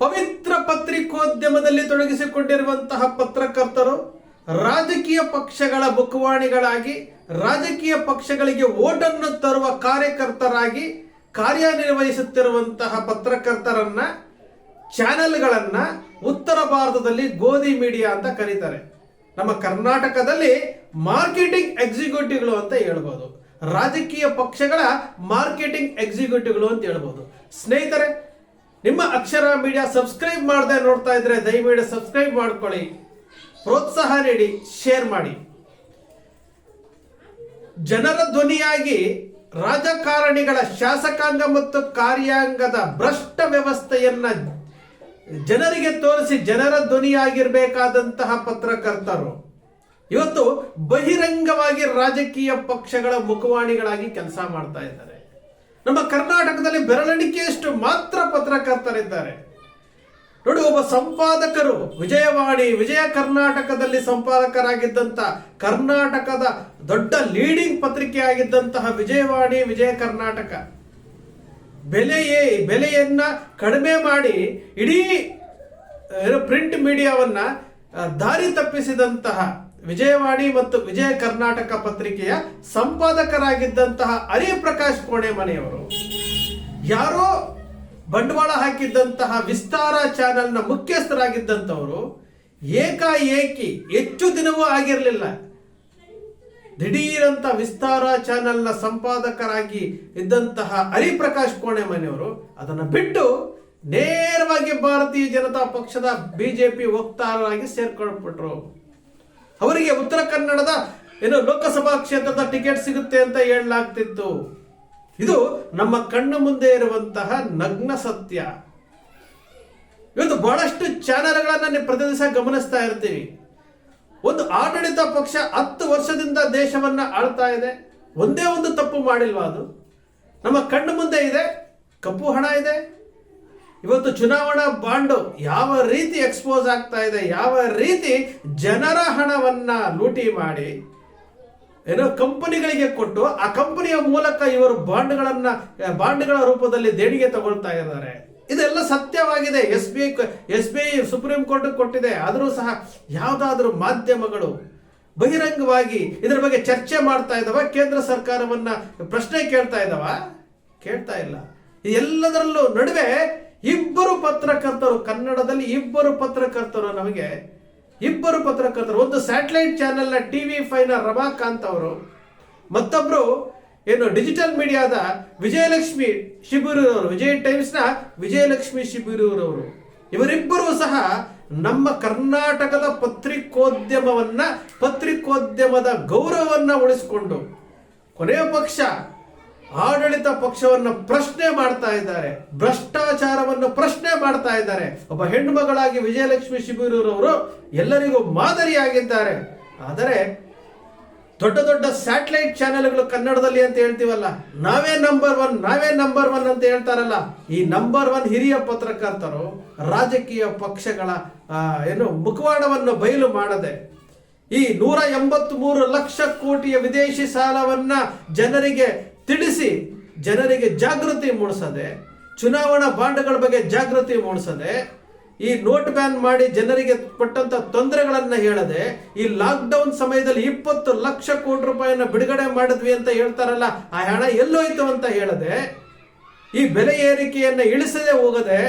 ಪವಿತ್ರ ಪತ್ರಿಕೋದ್ಯಮದಲ್ಲಿ ತೊಡಗಿಸಿಕೊಂಡಿರುವಂತಹ ಪತ್ರಕರ್ತರು ರಾಜಕೀಯ ಪಕ್ಷಗಳ ಬುಕ್ವಾಣಿಗಳಾಗಿ ರಾಜಕೀಯ ಪಕ್ಷಗಳಿಗೆ ಓಟನ್ನು ತರುವ ಕಾರ್ಯಕರ್ತರಾಗಿ ಕಾರ್ಯನಿರ್ವಹಿಸುತ್ತಿರುವಂತಹ ಪತ್ರಕರ್ತರನ್ನ, ಚಾನೆಲ್ಗಳನ್ನ ಉತ್ತರ ಭಾರತದಲ್ಲಿ ಗೋಧಿ ಮೀಡಿಯಾ ಅಂತ ಕರೀತಾರೆ. ನಮ್ಮ ಕರ್ನಾಟಕದಲ್ಲಿ ಮಾರ್ಕೆಟಿಂಗ್ ಎಕ್ಸಿಕ್ಯೂಟಿವ್ಗಳು ಅಂತ ಹೇಳ್ಬೋದು. ರಾಜಕೀಯ ಪಕ್ಷಗಳ ಮಾರ್ಕೆಟಿಂಗ್ ಎಕ್ಸಿಕ್ಯೂಟಿವ್ಗಳು ಅಂತ ಹೇಳ್ಬೋದು. ಸ್ನೇಹಿತರೆ ನಿಮ್ಮ ಅಕ್ಷರ ಮೀಡಿಯಾ ಸಬ್ಸ್ಕ್ರೈಬ್ ಮಾಡದೆ ನೋಡ್ತಾ ಇದ್ರೆ ದಯವಿಟ್ಟು ಸಬ್ಸ್ಕ್ರೈಬ್ ಮಾಡ್ಕೊಳ್ಳಿ. ಪ್ರೋತ್ಸಾಹ ನೀಡಿ, ಶೇರ್ ಮಾಡಿ. ಜನರ ಧ್ವನಿಯಾಗಿ ರಾಜಕಾರಣಿಗಳ ಶಾಸಕಾಂಗ ಮತ್ತು ಕಾರ್ಯಾಂಗದ ಭ್ರಷ್ಟ ವ್ಯವಸ್ಥೆಯನ್ನ ಜನರಿಗೆ ತೋರಿಸಿ ಜನರ ಧ್ವನಿಯಾಗಿರ್ಬೇಕಾದಂತಹ ಪತ್ರಕರ್ತರು. ಇವತ್ತು ಬಹಿರಂಗವಾಗಿ ರಾಜಕೀಯ ಪಕ್ಷಗಳ ಮುಖವಾಣಿಗಳಾಗಿ ಕೆಲಸ ಮಾಡ್ತಾ ಇದ್ದಾರೆ. ನಮ್ಮ ಕರ್ನಾಟಕದಲ್ಲಿ ಬೆರಳೆಣಿಕೆಯಷ್ಟು ಮಾತ್ರ ಪತ್ರಕರ್ತರಿದ್ದಾರೆ. ನೋಡಿ, ಒಬ್ಬ ಸಂಪಾದಕರು, ವಿಜಯವಾಣಿ, ವಿಜಯ ಕರ್ನಾಟಕದಲ್ಲಿ ಸಂಪಾದಕರಾಗಿದ್ದಂತ, ಕರ್ನಾಟಕದ ದೊಡ್ಡ ಲೀಡಿಂಗ್ ಪತ್ರಿಕೆ ಆಗಿದ್ದಂತಹ ವಿಜಯವಾಣಿ, ವಿಜಯ ಕರ್ನಾಟಕ. ಬೆಲೆಯೇ ಬೆಲೆಯನ್ನ ಕಡಿಮೆ ಮಾಡಿ ಇಡೀ ಪ್ರಿಂಟ್ ಮೀಡಿಯಾವನ್ನ ದಾರಿ ತಪ್ಪಿಸಿದಂತಹ ವಿಜಯವಾಣಿ ಮತ್ತು ವಿಜಯ ಕರ್ನಾಟಕ ಪತ್ರಿಕೆಯ ಸಂಪಾದಕರಾಗಿದ್ದಂತಹ ಹರಿಪ್ರಕಾಶ್ ಕೋಣೆ ಮನೆಯವರು. ಯಾರೋ ಬಂಡವಾಳ ಹಾಕಿದ್ದಂತಹ ವಿಸ್ತಾರ ಚಾನೆಲ್ನ ಮುಖ್ಯಸ್ಥರಾಗಿದ್ದಂಥವರು ಏಕಾಏಕಿ ಹೆಚ್ಚು ದಿನವೂ ಆಗಿರಲಿಲ್ಲ. ದಿಢೀರಂತ ವಿಸ್ತಾರ ಚಾನೆಲ್ನ ಸಂಪಾದಕರಾಗಿ ಇದ್ದಂತಹ ಹರಿಪ್ರಕಾಶ್ ಕೋಣೆ ಮನೆಯವರು ಅದನ್ನು ಬಿಟ್ಟು ನೇರವಾಗಿ ಭಾರತೀಯ ಜನತಾ ಪಕ್ಷದ ಬಿಜೆಪಿ ವಕ್ತಾರರಾಗಿ ಸೇರ್ಕೊಂಡ್ಬಿಟ್ರು ಅವರಿಗೆ ಉತ್ತರ ಕನ್ನಡದ ಏನು ಲೋಕಸಭಾ ಕ್ಷೇತ್ರದ ಟಿಕೆಟ್ ಸಿಗುತ್ತೆ ಅಂತ ಹೇಳಲಾಗ್ತಿತ್ತು. ಇದು ನಮ್ಮ ಕಣ್ಣು ಮುಂದೆ ಇರುವಂತಹ ನಗ್ನ ಸತ್ಯ. ಇವತ್ತು ಬಹಳಷ್ಟು ಚಾನೆಲ್ಗಳನ್ನ ನೀವು ಪ್ರತಿ ದಿವಸ ಗಮನಿಸ್ತಾ ಇರ್ತೀವಿ ಒಂದು ಆಡಳಿತ ಪಕ್ಷ ಹತ್ತು ವರ್ಷದಿಂದ ದೇಶವನ್ನ ಆಳ್ತಾ ಇದೆ. ಒಂದೇ ಒಂದು ತಪ್ಪು ಮಾಡಿಲ್ವಾ ಅದು? ನಮ್ಮ ಕಣ್ಣು ಮುಂದೆ ಇದೆ, ಕಪ್ಪು ಹಣ ಇದೆ ಇವತ್ತು ಚುನಾವಣಾ ಬಾಂಡು ಯಾವ ರೀತಿ ಎಕ್ಸ್ಪೋಸ್ ಆಗ್ತಾ ಇದೆ, ಯಾವ ರೀತಿ ಜನರ ಹಣವನ್ನ ಲೂಟಿ ಮಾಡಿ ಏನೋ ಕಂಪನಿಗಳಿಗೆ ಕೊಟ್ಟು ಆ ಕಂಪನಿಯ ಮೂಲಕ ಇವರು ಬಾಂಡ್ಗಳನ್ನ, ಬಾಂಡ್ಗಳ ರೂಪದಲ್ಲಿ ದೇಣಿಗೆ ತಗೊಳ್ತಾ ಇದ್ದಾರೆ. ಇದೆಲ್ಲ ಸತ್ಯವಾಗಿದೆ. S B I S B I Supreme Court ಕೊಟ್ಟಿದೆ. ಆದರೂ ಸಹ ಯಾವುದಾದ್ರೂ ಮಾಧ್ಯಮಗಳು ಬಹಿರಂಗವಾಗಿ ಇದರ ಬಗ್ಗೆ ಚರ್ಚೆ ಮಾಡ್ತಾ ಇದ್ದಾವ ಕೇಂದ್ರ ಸರ್ಕಾರವನ್ನ ಪ್ರಶ್ನೆ ಕೇಳ್ತಾ ಇದ್ದಾವ ಕೇಳ್ತಾ ಇಲ್ಲ. ಎಲ್ಲದರಲ್ಲೂ ನಡುವೆ ಇಬ್ಬರು ಪತ್ರಕರ್ತರು, ಕನ್ನಡದಲ್ಲಿ ಇಬ್ಬರು ಪತ್ರಕರ್ತರು ನಮಗೆ, ಇಬ್ಬರು ಪತ್ರಕರ್ತರು, ಒಂದು ಸ್ಯಾಟಲೈಟ್ ಚಾನೆಲ್ನ ಟಿವಿ ಫೈನ ರಮಾಕಾಂತ್ ಅವರು, ಮತ್ತೊಬ್ರು ಏನು ಡಿಜಿಟಲ್ ಮೀಡಿಯಾದ ವಿಜಯಲಕ್ಷ್ಮಿ ಶಿಬಿರೂರವರು, ವಿಜಯ ಟೈಮ್ಸ್ನ ವಿಜಯಲಕ್ಷ್ಮಿ ಶಿಬಿರೂರವರು, ಇವರಿಬ್ಬರೂ ಸಹ ನಮ್ಮ ಕರ್ನಾಟಕದ ಪತ್ರಿಕೋದ್ಯಮವನ್ನ, ಪತ್ರಿಕೋದ್ಯಮದ ಗೌರವವನ್ನ ಉಳಿಸಿಕೊಂಡು, ಕೊನೆಯ ಪಕ್ಷ ಆಡಳಿತ ಪಕ್ಷವನ್ನು ಪ್ರಶ್ನೆ ಮಾಡ್ತಾ ಇದ್ದಾರೆ, ಭ್ರಷ್ಟಾಚಾರವನ್ನು ಪ್ರಶ್ನೆ ಮಾಡ್ತಾ ಇದ್ದಾರೆ. ಒಬ್ಬ ಹೆಣ್ಣು ಮಗಳಾಗಿ ವಿಜಯಲಕ್ಷ್ಮಿ ಶಿಬಿರೂರವರು ಎಲ್ಲರಿಗೂ ಮಾದರಿಯಾಗಿದ್ದಾರೆ. ಆದರೆ ದೊಡ್ಡ ದೊಡ್ಡ ಸ್ಯಾಟಲೈಟ್ ಚಾನೆಲ್ಗಳು ಕನ್ನಡದಲ್ಲಿ ಅಂತ ಹೇಳ್ತೀವಲ್ಲ, ನಾವೇ ನಂಬರ್ ಒನ್ ನಾವೇ ನಂಬರ್ ಒನ್ ಅಂತ ಹೇಳ್ತಾರಲ್ಲ, ಈ ನಂಬರ್ ಒನ್ ಹಿರಿಯ ಪತ್ರಕರ್ತರು ರಾಜಕೀಯ ಪಕ್ಷಗಳ ಏನು ಮುಖವಾಡವನ್ನು ಬಯಲು ಮಾಡದೆ, ಈ ನೂರ ಎಂಬತ್ತ್ ಮೂರು ಲಕ್ಷ ಕೋಟಿಯ ವಿದೇಶಿ ಸಾಲವನ್ನ ಜನರಿಗೆ ತಿಳಿಸಿ ಜನರಿಗೆ ಜಾಗೃತಿ ಮೂಡಿಸದೆ, ಚುನಾವಣಾ ಬಾಂಡ್ಗಳ ಬಗ್ಗೆ ಜಾಗೃತಿ ಮೂಡಿಸದೆ, ಈ ನೋಟ್ ಬ್ಯಾನ್ ಮಾಡಿ ಜನರಿಗೆ ಕೊಟ್ಟಂತ ತೊಂದರೆಗಳನ್ನ ಹೇಳದೆ, ಈ ಲಾಕ್ಡೌನ್ ಸಮಯದಲ್ಲಿ ಇಪ್ಪತ್ತು ಲಕ್ಷ ಕೋಟಿ ರೂಪಾಯಿಯನ್ನು ಬಿಡುಗಡೆ ಮಾಡಿದ್ವಿ ಅಂತ ಹೇಳ್ತಾರಲ್ಲ, ಆ ಹಣ ಎಲ್ಲೋಯ್ತು ಅಂತ ಹೇಳದೆ, ಈ ಬೆಲೆ ಏರಿಕೆಯನ್ನು ಇಳಿಸದೆ ಹೋಗದೆ,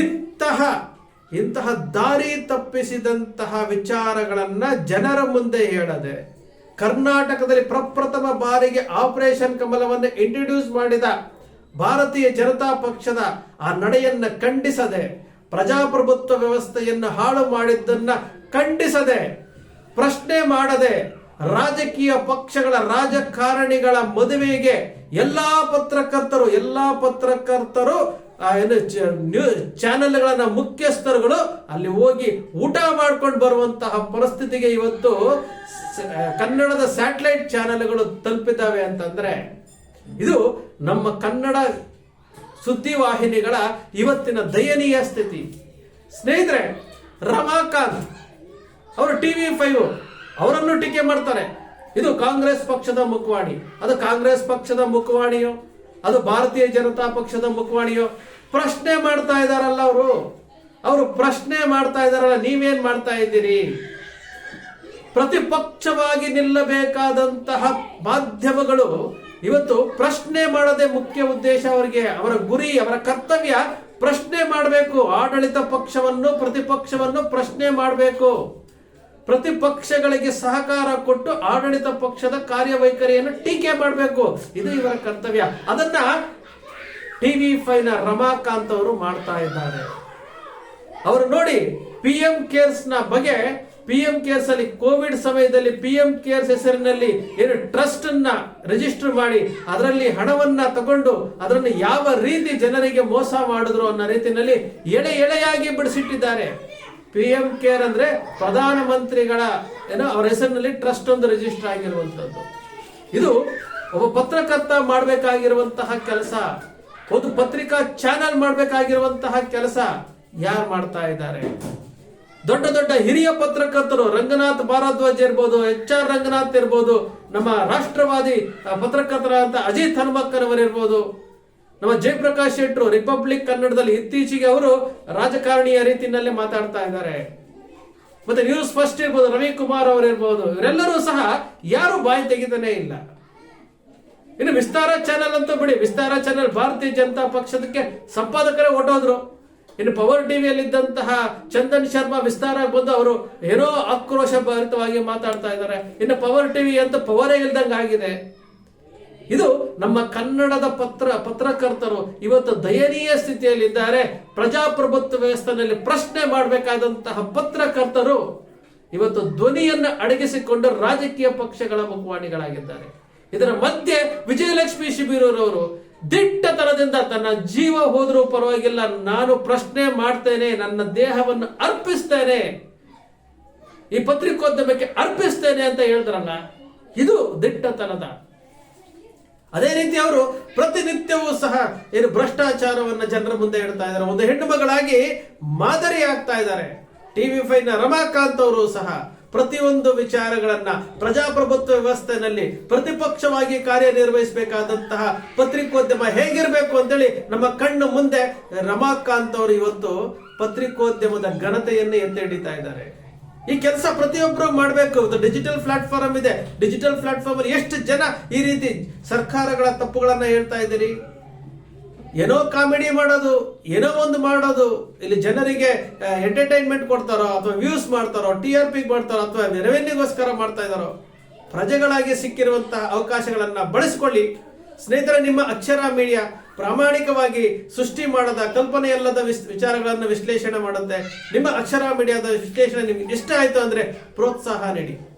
ಇಂತಹ ಇಂತಹ ದಾರಿ ತಪ್ಪಿಸಿದಂತಹ ವಿಚಾರಗಳನ್ನ ಜನರ ಮುಂದೆ ಹೇಳದೆ ಕರ್ನಾಟಕದಲ್ಲಿ ಪ್ರಪ್ರಥಮ ಬಾರಿಗೆ ಆಪರೇಷನ್ ಕಮಲವನ್ನು ಇಂಟ್ರೊಡ್ಯೂಸ್ ಮಾಡಿದ ಭಾರತೀಯ ಜನತಾ ಪಕ್ಷದ ಆ ನಡೆಯನ್ನು ಖಂಡಿಸದೆ, ಪ್ರಜಾಪ್ರಭುತ್ವ ವ್ಯವಸ್ಥೆಯನ್ನು ಹಾಳು ಮಾಡಿದ್ದನ್ನ ಖಂಡಿಸದೆ, ಪ್ರಶ್ನೆ ಮಾಡದೆ ರಾಜಕೀಯ ಪಕ್ಷಗಳ ರಾಜಕಾರಣಿಗಳ ಮದುವೆಗೆ ಎಲ್ಲಾ ಪತ್ರಕರ್ತರು ಎಲ್ಲಾ ಪತ್ರಕರ್ತರು ಏನು ನ್ಯೂ ಚಾನೆಲ್ಗಳನ್ನ ಮುಖ್ಯಸ್ಥರುಗಳು ಅಲ್ಲಿ ಹೋಗಿ ಊಟ ಮಾಡ್ಕೊಂಡು ಬರುವಂತಹ ಪರಿಸ್ಥಿತಿಗೆ ಇವತ್ತು ಕನ್ನಡದ ಸ್ಯಾಟಲೈಟ್ ಚಾನೆಲ್ಗಳು ತಲುಪಿದ್ದಾವೆ ಅಂತಂದ್ರೆ ಇದು ನಮ್ಮ ಕನ್ನಡ ಸುದ್ದಿವಾಹಿನಿಗಳ ಇವತ್ತಿನ ದಯನೀಯ ಸ್ಥಿತಿ. ಸ್ನೇಹಿತರೆ, ರಮಾಕಾಂತ್ ಅವರು ಟಿ ವಿ ಫೈವ್ ಅವರನ್ನು ಟೀಕೆ ಮಾಡ್ತಾರೆ. ಇದು ಕಾಂಗ್ರೆಸ್ ಪಕ್ಷದ ಮುಖವಾಣಿ. ಅದು ಕಾಂಗ್ರೆಸ್ ಪಕ್ಷದ ಮುಖವಾಣಿಯೋ? ಅದು ಭಾರತೀಯ ಜನತಾ ಪಕ್ಷದ ಮುಖವಾಣಿಯೋ? ಪ್ರಶ್ನೆ ಮಾಡ್ತಾ ಇದಾರಲ್ಲ ಅವರು. ಅವರು ಪ್ರಶ್ನೆ ಮಾಡ್ತಾ ಇದಾರಲ್ಲ, ನೀವೇನ್ ಮಾಡ್ತಾ ಇದ್ದೀರಿ? ಪ್ರತಿಪಕ್ಷವಾಗಿ ನಿಲ್ಲಬೇಕಾದಂತಹ ಮಾಧ್ಯಮಗಳು ಇವತ್ತು ಪ್ರಶ್ನೆ ಮಾಡದೆ ಮುಖ್ಯ ಉದ್ದೇಶ ಅವರಿಗೆ. ಅವರ ಗುರಿ, ಅವರ ಕರ್ತವ್ಯ ಪ್ರಶ್ನೆ ಮಾಡಬೇಕು. ಆಡಳಿತ ಪಕ್ಷವನ್ನು, ಪ್ರತಿಪಕ್ಷವನ್ನು ಪ್ರಶ್ನೆ ಮಾಡಬೇಕು. ಪ್ರತಿಪಕ್ಷಗಳಿಗೆ ಸಹಕಾರ ಕೊಟ್ಟು ಆಡಳಿತ ಪಕ್ಷದ ಕಾರ್ಯವೈಖರಿಯನ್ನು ಟೀಕೆ ಮಾಡಬೇಕು. ಇದು ಇವರ ಕರ್ತವ್ಯ. ಅದನ್ನ ಟಿವಿ ಫೈನ ರಮಾಕಾಂತ್ ಅವರು ಮಾಡ್ತಾ ಇದ್ದಾರೆ. ಅವರು ನೋಡಿ ಪಿ ಎಂ ಕೇರ್ಸ್ನ ಬಗ್ಗೆ ಪಿ ಎಂ ಕೇರ್ಸ್ ಅಲ್ಲಿ ಕೋವಿಡ್ ಸಮಯದಲ್ಲಿ ಪಿ ಎಂ ಕೇರ್ಸ್ ಹೆಸರಿನಲ್ಲಿ ಏನು ಟ್ರಸ್ಟ್ ಅನ್ನ ರಿಜಿಸ್ಟರ್ ಮಾಡಿ, ಅದರಲ್ಲಿ ಹಣವನ್ನ ತಗೊಂಡು, ಅದನ್ನು ಯಾವ ರೀತಿ ಜನರಿಗೆ ಮೋಸ ಮಾಡಿದ್ರು ಅನ್ನೋ ರೀತಿಯಲ್ಲಿ ಎಳೆ ಎಳೆಯಾಗಿ ಬಿಡಿಸಿಟ್ಟಿದ್ದಾರೆ. ಪಿ ಎಂ ಕೇರ್ ಅಂದ್ರೆ ಪ್ರಧಾನ ಮಂತ್ರಿಗಳ ಏನೋ ಅವರ ಹೆಸರಿನಲ್ಲಿ ಟ್ರಸ್ಟ್ ಒಂದು ರಿಜಿಸ್ಟರ್ ಆಗಿರುವಂತದ್ದು ಇದು ಒಬ್ಬ ಪತ್ರಕರ್ತ ಮಾಡಬೇಕಾಗಿರುವಂತಹ ಕೆಲಸ. ಒಂದು ಪತ್ರಿಕಾ ಚಾನೆಲ್ ಮಾಡಬೇಕಾಗಿರುವಂತಹ ಕೆಲಸ ಯಾರು ಮಾಡ್ತಾ ಇದ್ದಾರೆ? ದೊಡ್ಡ ದೊಡ್ಡ ಹಿರಿಯ ಪತ್ರಕರ್ತರು, ರಂಗನಾಥ್ ಭಾರದ್ವಾಜ್ ಇರ್ಬೋದು ಎಚ್ ಆರ್ ರಂಗನಾಥ್ ಇರ್ಬೋದು, ನಮ್ಮ ರಾಷ್ಟ್ರವಾದಿ ಪತ್ರಕರ್ತರ ಅಂತ ಅಜಿತ್ ಹನುಮಕ್ಕನವರು ಇರ್ಬೋದು, ನಮ್ಮ ಜಯಪ್ರಕಾಶ್ ಶೆಟ್ರು, ರಿಪಬ್ಲಿಕ್ ಕನ್ನಡದಲ್ಲಿ ಇತ್ತೀಚೆಗೆ ಅವರು ರಾಜಕಾರಣಿಯ ರೀತಿಯಲ್ಲಿ ಮಾತಾಡ್ತಾ ಇದ್ದಾರೆ. ಮತ್ತೆ ನ್ಯೂಸ್ ಫಸ್ಟ್ ಇರ್ಬೋದು, ರವಿಕುಮಾರ್ ಅವರು ಇರ್ಬೋದು ಇವರೆಲ್ಲರೂ ಸಹ ಯಾರು ಬಾಯಿ ತೆಗಿತಾನೆ ಇಲ್ಲ. ಇನ್ನು ವಿಸ್ತಾರ ಚಾನೆಲ್ ಅಂತ ಬಿಡಿ, ವಿಸ್ತಾರ ಚಾನೆಲ್ ಭಾರತೀಯ ಜನತಾ ಪಕ್ಷದಕ್ಕೆ ಸಂಪಾದಕರೇ ಓಟೋದ್ರು ಇನ್ನು ಪವರ್ ಟಿವಿಯಲ್ಲಿ ಇದ್ದಂತಹ ಚಂದನ್ ಶರ್ಮಾ ವಿಸ್ತಾರ ಬಂದು ಅವರು ಏನೋ ಆಕ್ರೋಶ ಭರಿತವಾಗಿ ಮಾತಾಡ್ತಾ ಇದ್ದಾರೆ. ಇನ್ನು ಪವರ್ ಟಿವಿ ಅಂತ ಪವರೇ ಇಲ್ದಂಗೆ ಆಗಿದೆ. ಇದು ನಮ್ಮ ಕನ್ನಡದ ಪತ್ರ, ಪತ್ರಕರ್ತರು ಇವತ್ತು ದಯನೀಯ ಸ್ಥಿತಿಯಲ್ಲಿದ್ದಾರೆ. ಪ್ರಜಾಪ್ರಭುತ್ವ ವ್ಯವಸ್ಥೆಯಲ್ಲಿ ಪ್ರಶ್ನೆ ಮಾಡಬೇಕಾದಂತಹ ಪತ್ರಕರ್ತರು ಇವತ್ತು ಧ್ವನಿಯನ್ನು ಅಡಗಿಸಿಕೊಂಡು ರಾಜಕೀಯ ಪಕ್ಷಗಳ ಮುಖವಾಣಿಗಳಾಗಿದ್ದಾರೆ. ಇದರ ಮಧ್ಯೆ ವಿಜಯಲಕ್ಷ್ಮಿ ಶಿಬಿರೂರವರು ದಿಟ್ಟತನದಿಂದ ತನ್ನ ಜೀವ ಹೋದರೂ ಪರವಾಗಿಲ್ಲ. ನಾನು ಪ್ರಶ್ನೆ ಮಾಡ್ತೇನೆ, ನನ್ನ ದೇಹವನ್ನು ಅರ್ಪಿಸ್ತೇನೆ. ಈ ಪತ್ರಿಕೋದ್ಯಮಕ್ಕೆ ಅರ್ಪಿಸ್ತೇನೆ ಅಂತ ಹೇಳಿದ್ರಲ್ಲ ಇದು ದಿಟ್ಟತನದ. ಅದೇ ರೀತಿ ಅವರು ಪ್ರತಿನಿತ್ಯವೂ ಸಹ ಏನು ಭ್ರಷ್ಟಾಚಾರವನ್ನು ಜನರ ಮುಂದೆ ಇಡ್ತಾ ಇದ್ದಾರೆ. ಒಂದು ಹೆಣ್ಣು ಮಗಳಾಗಿ ಮಾದರಿ ಆಗ್ತಾ ಇದ್ದಾರೆ. ಟಿವಿ ನ ರಮಾಕಾಂತ್ ಅವರು ಸಹ ಪ್ರತಿಯೊಂದು ವಿಚಾರಗಳನ್ನ ಪ್ರಜಾಪ್ರಭುತ್ವ ವ್ಯವಸ್ಥೆನಲ್ಲಿ ಪ್ರತಿಪಕ್ಷವಾಗಿ ಕಾರ್ಯನಿರ್ವಹಿಸಬೇಕಾದಂತಹ ಪತ್ರಿಕೋದ್ಯಮ ಹೇಗಿರಬೇಕು ಅಂತೇಳಿ ನಮ್ಮ ಕಣ್ಣು ಮುಂದೆ ರಮಾಕಾಂತ್ ಅವರು ಇವತ್ತು ಪತ್ರಿಕೋದ್ಯಮದ ಘನತೆಯನ್ನು ಎತ್ತಿ ಹಿಡಿತಾ ಇದ್ದಾರೆ. ಈ ಕೆಲಸ ಪ್ರತಿಯೊಬ್ಬರು ಮಾಡಬೇಕು. ಡಿಜಿಟಲ್ ಪ್ಲಾಟ್ಫಾರ್ಮ್ ಇದೆ. ಡಿಜಿಟಲ್ ಪ್ಲಾಟ್ಫಾರ್ಮ್ ಎಷ್ಟು ಜನ ಈ ರೀತಿ ಸರ್ಕಾರಗಳ ತಪ್ಪುಗಳನ್ನ ಹೇಳ್ತಾ ಇದ್ದೀರಿ? ಏನೋ ಕಾಮಿಡಿ ಮಾಡೋದು, ಏನೋ ಒಂದು ಮಾಡೋದು, ಇಲ್ಲಿ ಜನರಿಗೆ ಎಂಟರ್ಟೈನ್ಮೆಂಟ್ ಕೊಡ್ತಾರೋ, ಅಥವಾ ವ್ಯೂಸ್ ಮಾಡ್ತಾರೋ ಟಿ ಆರ್ ಪಿ ಮಾಡ್ತಾರೋ, ಅಥವಾ ರೆವೆನ್ಯೂಗೋಸ್ಕರ ಮಾಡ್ತಾ ಇದ್ದಾರೋ, ಪ್ರಜೆಗಳಾಗಿ ಸಿಕ್ಕಿರುವಂತಹ ಅವಕಾಶಗಳನ್ನ ಬಳಸಿಕೊಳ್ಳಿ. ಸ್ನೇಹಿತರೆ, ನಿಮ್ಮ ಅಕ್ಷರ ಮೀಡಿಯಾ ಪ್ರಾಮಾಣಿಕವಾಗಿ ಸೃಷ್ಟಿ ಮಾಡದ ಕಲ್ಪನೆಯಲ್ಲದ ವಿಸ್- ವಿಚಾರಗಳನ್ನು ವಿಶ್ಲೇಷಣೆ ಮಾಡುತ್ತೆ. ನಿಮ್ಮ ಅಕ್ಷರ ಮೀಡಿಯಾದ ವಿಶ್ಲೇಷಣೆ ನಿಮ್ಗೆ ಇಷ್ಟ ಆಯ್ತು ಅಂದ್ರೆ ಪ್ರೋತ್ಸಾಹ ನೀಡಿ.